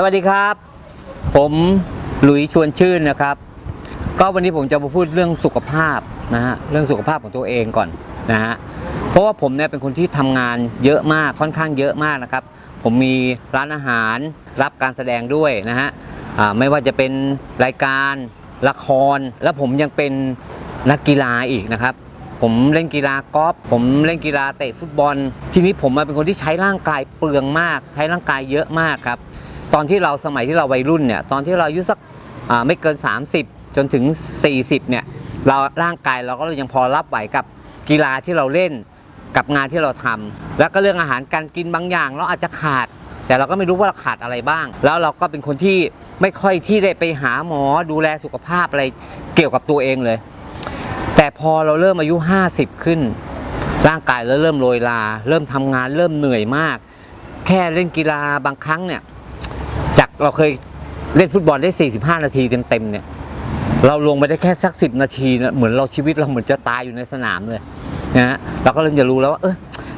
สวัสดีครับ ผมหลุยชวนชื่นนะครับ ก็วันนี้ผมจะมาพูดเรื่องสุขภาพนะฮะเรื่องสุขภาพของตัวเองก่อนนะฮะเพราะว่าผมเนี่ยเป็นคนที่ทำงานเยอะมากค่อนข้างเยอะมากนะครับ ผมมีร้านอาหารรับการแสดงด้วยนะฮะไม่ว่าจะเป็นรายการละคร แล้วผมยังเป็นนักกีฬาอีกนะครับ ผมเล่นกีฬากอล์ฟผมเล่นกีฬาเตะฟุตบอล ทีนี้ผมมาเป็นคนที่ใช้ร่างกายเปลืองมาก ใช้ร่างกายเยอะมากครับ ตอนที่เราสมัยที่เราวัยรุ่นเนี่ยตอนที่เราอายุสักไม่เกิน 30 จนถึง 40เนี่ยเราร่างกายเราก็ยังพอรับไหวกับกีฬาที่เราเล่นกับงานที่เราทำแล้วก็เรื่องอาหารการกินบางอย่าง เราอาจจะขาด แต่เราก็ไม่รู้ว่าเราขาดอะไรบ้าง แล้วเราก็เป็นคนที่ไม่ค่อยที่ได้ไปหาหมอดูแลสุขภาพอะไรเกี่ยวกับตัวเองเลย แต่พอเราเริ่มอายุ 50 ขึ้น ร่างกายเราเริ่มโรยลา เริ่มทำงานเริ่มเหนื่อยมาก แค่เล่นกีฬาบางครั้งเนี่ย เราเคยเล่นฟุตบอลได้ 45 นาทีเต็มๆเนี่ย เราลงไปได้แค่สัก 10 นาทีนะเหมือนเราชีวิตเราเหมือนจะตายอยู่ในสนามเลยนะฮะเราก็เริ่มจะรู้แล้วว่าเออ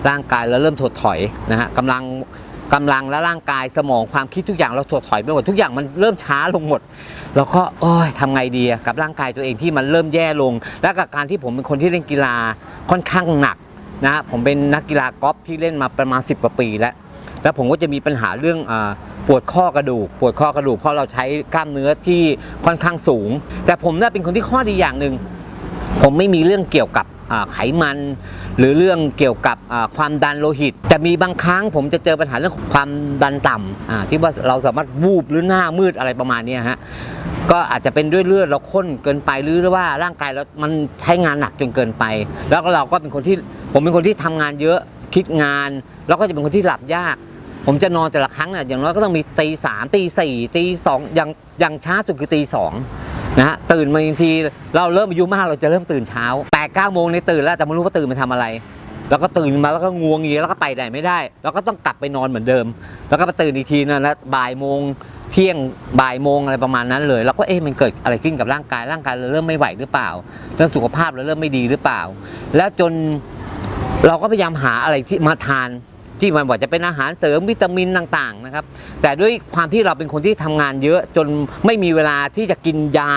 ร่างกายเราเริ่มถดถอยนะฮะกำลังกำลังและร่างกายสมองความคิดทุกอย่างเราถดถอยไปหมดทุกอย่างมันเริ่มช้าลงหมดเราก็โอ้ยทำไงดีกับร่างกายตัวเองที่มันเริ่มแย่ลง และกับการที่ผมเป็นคนที่เล่นกีฬาค่อนข้างหนักนะผมเป็นนักกีฬากอล์ฟที่เล่นมาประมาณ 10 กว่าปีแล้ว แล้วผมก็จะมีปัญหาเรื่องอปวดข้อกระดูก ปวดข้อกระดูกเพราะเราใช้กล้ามเนื้อที่ค่อนข้างสูง แต่ผมเนี่ยเป็นคนที่ข้อดีอย่างหนึ่งผมไม่มีเรื่องเกี่ยวกับไขมัน หรือเรื่องเกี่ยวกับความดันโลหิต จะมีบางครั้งผมจะเจอปัญหาเรื่องความดันต่ำที่ว่าเราสามารถวูบหรือหน้ามืดอะไรประมาณนี้ฮะก็อาจจะเป็นด้วยเลือดเราข้นเกินไปหรือว่าร่างกายเรา มันใช้งานหนักจนเกินไป แล้วก็เราก็เป็นคนที่ผมเป็นคนที่ทำงานเยอะคิดงาน แล้วก็จะเป็นคนที่หลับยาก ผมจะนอนแต่ละครั้งเนี่ยอย่างน้อยก็ต้องมีตีสามตีสี่ตีสองอย่างอย่างช้าสุดคือตีสองนะฮะตื่นมาบางทีเราเริ่มอายุมากเราจะเริ่มตื่นเช้าแปดเก้าโมงในยตื่นแล้วแต่ไม่รู้ว่าตื่นมาทำอะไร แล้วก็ตื่นมาแล้วก็งวงเงียแล้วก็ไปไหนไม่ได้ แล้วก็ต้องกลับไปนอนเหมือนเดิม แล้วก็มาตื่นอีกทีนะแล้วบ่ายโมงเที่ยงบ่ายโมงอะไรประมาณนั้นเลย แล้วก็เอ๊ะมันเกิดอะไรขึ้นกับร่างกายร่างกายเราเริ่มไม่ไหวหรือเปล่า เรื่องสุขภาพเราเริ่มไม่ดีหรือเปล่า แล้วจนเราก็พยายามหาอะไรที่มาทาน ที่มันว่าจะเป็นอาหารเสริมวิตามินต่างๆนะครับ แต่ด้วยความที่เราเป็นคนที่ทำงานเยอะจนไม่มีเวลาที่จะกินยา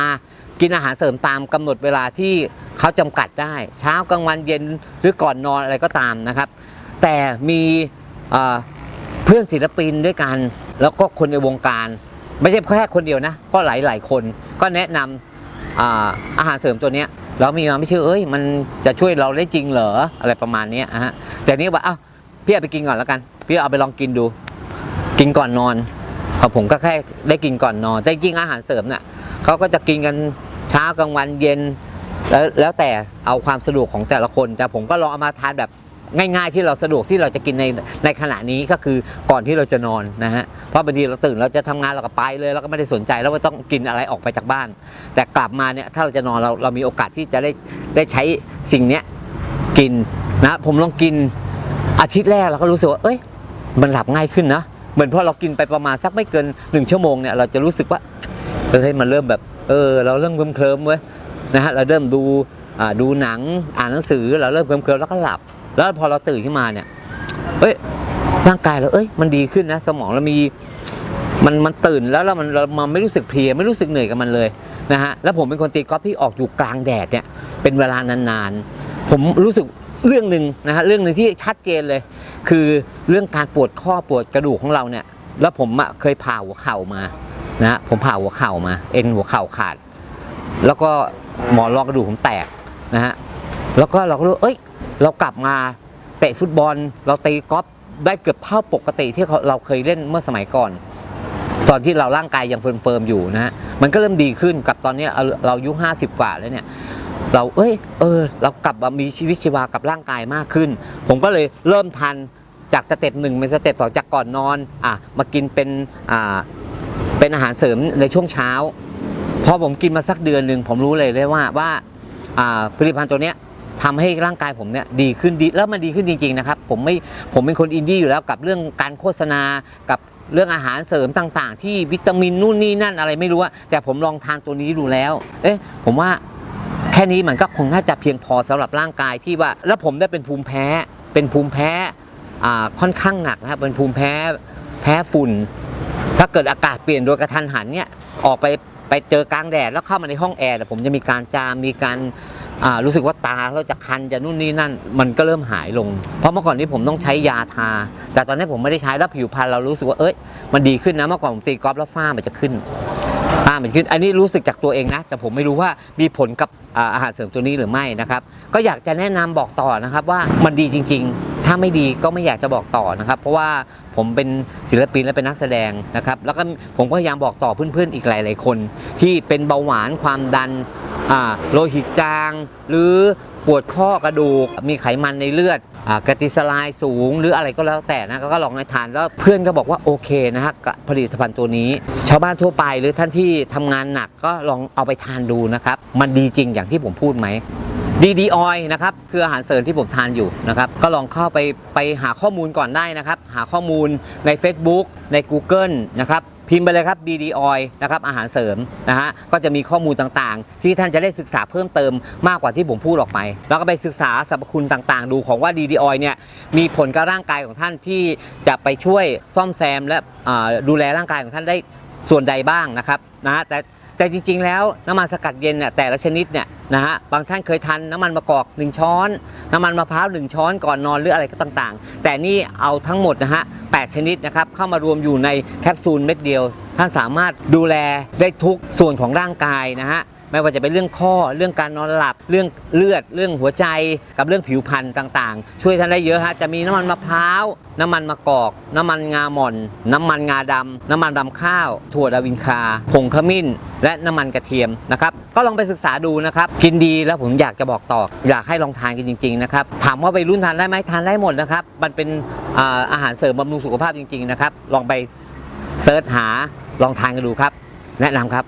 กินอาหารเสริมตามกำหนดเวลาที่เขาจำกัดได้ เช้ากลางวันเย็นหรือก่อนนอนอะไรก็ตามนะครับ แต่มีเพื่อนศิลปินด้วยกัน แล้วก็คนในวงการ ไม่ใช่แค่คนเดียวนะ ก็หลายๆคนก็แนะนำอาอาหารเสริมตัวนี้เรามีมาไม่เชื่อเอ้ยมันจะช่วยเราได้จริงเหรออะไรประมาณนี้ฮะแต่นี้ว่าอ้าว พี่เอาไปกินก่อนแล้วกัน พี่เอาไปลองกินดู กินก่อนนอนพอผมก็แค่ได้กินก่อนนอน แต่จริงอาหารเสริมเนี่ยเขาก็จะกินกันเช้ากลางวันเย็น แล้วแล้วแต่เอาความสะดวกของแต่ละคน แต่ผมก็ลองเอามาทานแบบง่ายๆ ที่เราสะดวกที่เราจะกินในในขณะนี้ก็คือก่อนที่เราจะนอนนะฮะเพราะบางทีเราตื่นเราจะทำงานเราก็ไปเลยเราก็ไม่ได้สนใจแล้วว่าต้องกินอะไรออกไปจากบ้าน แต่กลับมาเนี่ยถ้าเราจะนอนเราเรามีโอกาสที่จะได้ได้ใช้สิ่งเนี้ยกินนะผมลองกิน อาทิตย์แรกเราก็รู้สึกว่า เอ้ย มันหลับง่ายขึ้นนะ เหมือนพอเรากินไปประมาณสักไม่เกินหนึ่งชั่วโมงเนี่ยเราจะรู้สึกว่า เอ้ย มันเริ่มแบบ เออ เราเริ่มเคลิ้มเว้ยนะฮะ เราเริ่มดูอ่าดูหนัง อ่านหนังสือ เราเริ่มเคลิ้มแล้วก็หลับ แล้วพอเราตื่นขึ้นมาเนี่ย เอ้ย ร่างกายเรา เอ้ย มันดีขึ้นนะ สมองเรามี มันมันตื่นแล้วแล้วมันเรามันไม่รู้สึกเพลีย ไม่รู้สึกเหนื่อยกับมันเลยนะฮะ แล้วผมเป็นคนตีกอล์ฟที่ออกอยู่กลางแดดเนี่ย เป็นเวลานานๆ ผมรู้สึก เรื่องหนึ่งนะฮะเรื่องหนึ่งที่ชัดเจนเลย คือเรื่องการปวดข้อปวดกระดูกของเราเนี่ยแล้วผมเคยผ่าหัวเข่ามานะฮะผมผ่าหัวเข่ามา เอ็นหัวเข่าขาด แล้วก็หมอนรองกระดูกผมแตกนะฮะแล้วก็เราก็รู้เอ้ย เรากลับมาเตะฟุตบอล เราตีกอล์ฟได้เกือบเท่าปกติที่เราเคยเล่นเมื่อสมัยก่อน ตอนที่เราร่างกายยังเฟิร์มๆอยู่นะฮะมันก็เริ่มดีขึ้นกับตอนนี้เราเราอายุห้าสิบกว่าแล้วเนี่ย เราเอ้ยเออ เรากลับมามีชีวิตชีวากับร่างกายมากขึ้น ผมก็เลยเริ่มทันจากสเต็ปหนึ่งเป็นสเต็ปสองจากก่อนนอนอะมากินเป็นอ่าเป็นอาหารเสริมในช่วงเช้าพอผมกินมาสักเดือนหนึ่งผมรู้เลยเลยว่าว่าอ่าผลิตภัณฑ์ตัวเนี้ยทำให้ร่างกายผมเนี่ยดีขึ้นดีแล้วมันดีขึ้นจริงๆนะครับผมไม่ผมเป็นคนอินดี้อยู่แล้วกับเรื่องการโฆษณากับเรื่องอาหารเสริมต่าง ๆ ที่วิตามินนู่นนี่นั่นอะไรไม่รู้อะแต่ผมลองทานตัวนี้ดูแล้ว เอ๊ะผมว่า แค่นี้มันก็คงน่าจะเพียงพอสำหรับร่างกายที่ว่า แล้วผมได้เป็นภูมิแพ้ เป็นภูมิแพ้ค่อนข้างหนักนะครับ เป็นภูมิแพ้แพ้ฝุ่น ถ้าเกิดอากาศเปลี่ยนโดยกระทันหันเนี่ย ออกไปไปเจอกลางแดดแล้วเข้ามาในห้องแอร์เนี่ยผมจะมีการจาม มีการรู้สึกว่าตาเราจะคันจะนู่นนี่นั่น มันก็เริ่มหายลง เพราะเมื่อก่อนนี้ผมต้องใช้ยาทา แต่ตอนนี้ผมไม่ได้ใช้แล้วผิวพรรณเรารู้สึกว่าเอ้ยมันดีขึ้นนะเมื่อก่อนผมตีกอล์ฟแล้วฝ้ามันจะขึ้นามันขึ้น อันนี้รู้สึกจากตัวเองนะ แต่ผมไม่รู้ว่ามีผลกับอาอาหารเสริมตัวนี้หรือไม่นะครับ ก็อยากจะแนะนำบอกต่อนะครับว่ามันดีจริง ๆ ถ้าไม่ดีก็ไม่อยากจะบอกต่อนะครับ เพราะว่าผมเป็นศิลปินและเป็นนักแสดงนะครับ แล้วก็ผมก็พยายามบอกต่อเพื่อนๆอีกหลาย ๆ คน ที่เป็นเบาหวานความดันโลหิตจาง หรือปวดข้อกระดูก มีไขมันในเลือด กรติสลายสูงหรืออะไรก็แล้วแต่นะก็ลองให้ทานแล้วเพื่อนก็บอกว่าโอเคนะฮะผลิตภัณฑ์ตัวนี้ ชาวบ้านทั่วไปหรือท่านที่ทำงานหนักก็ลองเอาไปทานดูนะครับ มันดีจริงอย่างที่ผมพูดไหมดีดีออยนะครับคืออาหารเสริมที่ผมทานอยู่นะครับ ก็ลองเข้าไปไปหาข้อมูลก่อนได้นะครับ หาข้อมูลใน Facebook ใน Google นะครับ พิมพ์ไปเลยครับ BD Oil นะครับอาหารเสริมนะฮะก็จะมีข้อมูลต่างๆ ที่ท่านจะได้ศึกษาเพิ่มเติมมากกว่าที่ผมพูดออกไป แล้วก็ไปศึกษาสรรพคุณต่างๆ ดูของว่า DD Oil เนี่ยมีผลกับร่างกายของท่านที่จะไปช่วยซ่อมแซมและดูแลร่างกายของท่านได้ส่วนใดบ้างนะครับนะฮะแต่ แต่จริง ๆ แล้วน้ำมันสกัดเย็นเนี่ยแต่ละชนิดเนี่ยนะฮะบางท่านเคยทานน้ำมันมะกอก 1 ช้อน น้ำมันมะพร้าว 1 ช้อนก่อนนอนหรืออะไรก็ต่างๆ แต่นี่เอาทั้งหมดนะฮะ8ชนิดนะครับเข้ามารวมอยู่ในแคปซูลเม็ดเดียว ท่านสามารถดูแลได้ทุกส่วนของร่างกายนะฮะ ไม่ว่าจะเป็นเรื่องข้อเรื่องการนอนหลับเรื่องเลือด เรื่องหัวใจกับเรื่องผิวพรรณต่างๆ ช่วยท่านได้เยอะฮะจะมีน้ำมันมะพร้าวน้ำมันมะกอก น้ำมันงาหม่อน น้ำมันงาดำน้ำมันรำข้าว ถั่วดาวินคา ผงขมิ้น และน้ำมันกระเทียมนะครับ ก็ลองไปศึกษาดูนะครับ กินดีแล้วผมอยากจะบอกต่อ อยากให้ลองทานกันจริง ๆ นะครับ ถามว่าไปรุ่นทานได้ไหมทานได้หมดนะครับ มันเป็นอาอาหารเสริมบำรุงสุขภาพจริง ๆ นะครับ ลองไปเซิร์ชหาลองทานกันดูครับ แนะนำครับ